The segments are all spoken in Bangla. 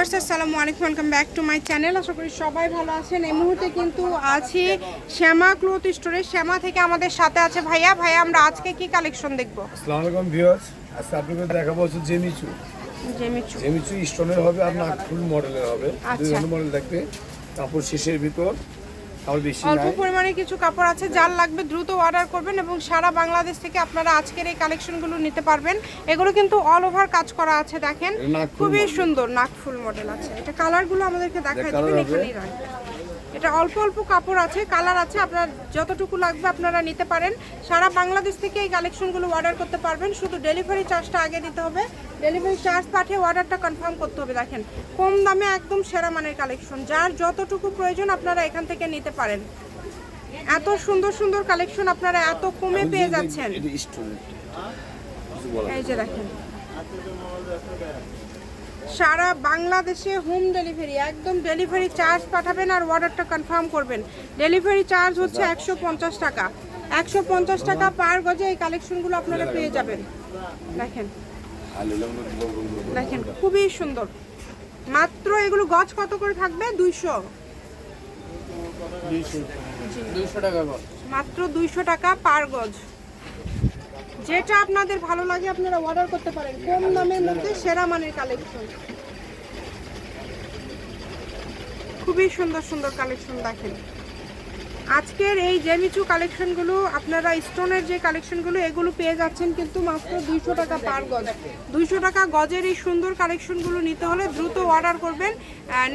ভিউয়ার্স আসসালামু আলাইকুম welcome back to my channel আশা করি সবাই ভালো আছেন। এই মুহূর্তে কিন্তু আছি শ্যামা ক্লোথ স্টোরে। শ্যামা থেকে আমাদের সাথে আছে ভাইয়া। ভাইয়া আমরা আজকে কি কালেকশন দেখব? আসসালামু আলাইকুম ভিউয়ার্স। আজকে আপনাদের দেখাবো হচ্ছে জেমিচু জেমিচু জেমিচু স্টোনের হবে আর নাকফুল মডেলের হবে। দুই আচ্ছা। মডেল দেখবে তারপর শেষের ভিতর অল্প পরিমাণে কিছু কাপড় আছে যার লাগবে দ্রুত অর্ডার করবেন এবং সারা বাংলাদেশ থেকে আপনারা আজকের এই কালেকশনগুলো নিতে পারবেন। এগুলো কিন্তু অল ওভার কাজ করা আছে দেখেন। খুবই সুন্দর নাকফুল মডেল আছে। এটা কালারগুলো আমাদেরকে দেখায় দেবেন? এখানেই রয় এটা অল্প অল্প কাপড় আছে কালার আছে আপনার যতটুকু লাগবে আপনারা নিতে পারেন। সারা বাংলাদেশ থেকে এই কালেকশনগুলো অর্ডার করতে পারবেন। শুধু ডেলিভারি চার্জটা আগে দিতে হবে। ডেলিভারি চার্জ পাঠিয়ে অর্ডারটা কনফার্ম করতে হবে দেখেন। কম দামে একদম সেরা মানের কালেকশন যার যতটুকু প্রয়োজন আপনারা এখান থেকে নিতে পারেন। এত সুন্দর সুন্দর কালেকশন আপনারা এত কমে পেয়ে যাচ্ছেন। এই যে দেখেন। সারা বাংলাদেশে হোম ডেলিভারি একদম ডেলিভারি চার্জ পাঠাবেন আর অর্ডারটা কনফার্ম করবেন। ডেলিভারি চার্জ হচ্ছে একশো পঞ্চাশ টাকা। একশো পঞ্চাশ টাকা পার গজে এই কালেকশনগুলো আপনারা পেয়ে যাবেন। দেখেন। দেখেন খুবই সুন্দর। মাত্র এগুলো গজ কত করে থাকবে? দুইশো। মাত্র দুইশো টাকা পার গজ। যেটা আপনাদের ভালো লাগে, আপনারা অর্ডার করতে পারেন। কম দামের মধ্যে সেরা মানের কালেকশন খুবই সুন্দর সুন্দর কালেকশন দেখেন। আজকের এই জেমিচু কালেকশনগুলো, আপনারা স্টোনের যে কালেকশনগুলো, এগুলো পেয়ে যাচ্ছেন কিন্তু মাত্র দুইশো টাকা পার গজ। দুইশো টাকা গজের এই সুন্দর কালেকশনগুলো নিতে হলে দ্রুত অর্ডার করবেন।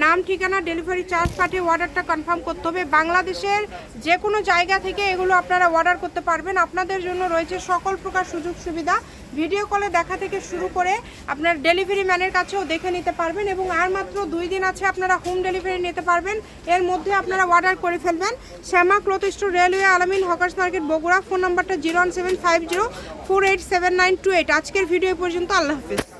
নাম, ঠিকানা, ডেলিভারি চার্জ পাঠিয়ে অর্ডারটা কনফার্ম করতে হবে। বাংলাদেশের যে কোনো জায়গা থেকে এগুলো আপনারা অর্ডার করতে পারবেন। আপনাদের জন্য রয়েছে সকল প্রকার সুযোগ সুবিধা। ভিডিও কলে দেখা থেকে শুরু করে আপনার ডেলিভারি ম্যানের কাছেও দেখে নিতে পারবেন এবং আর মাত্র দুই দিন আছে আপনারা হোম ডেলিভারি নিতে পারবেন। এর মধ্যে আপনারা অর্ডার করে ফেলবেন। Shyama cloth store, railway, Alamin, hawkers market, Bogura. Phone নাম্বারটা zero one seven five zero four eight seven nine two eight. আজকের ভিডিও পর্যন্ত আল্লাহ হাফিজ।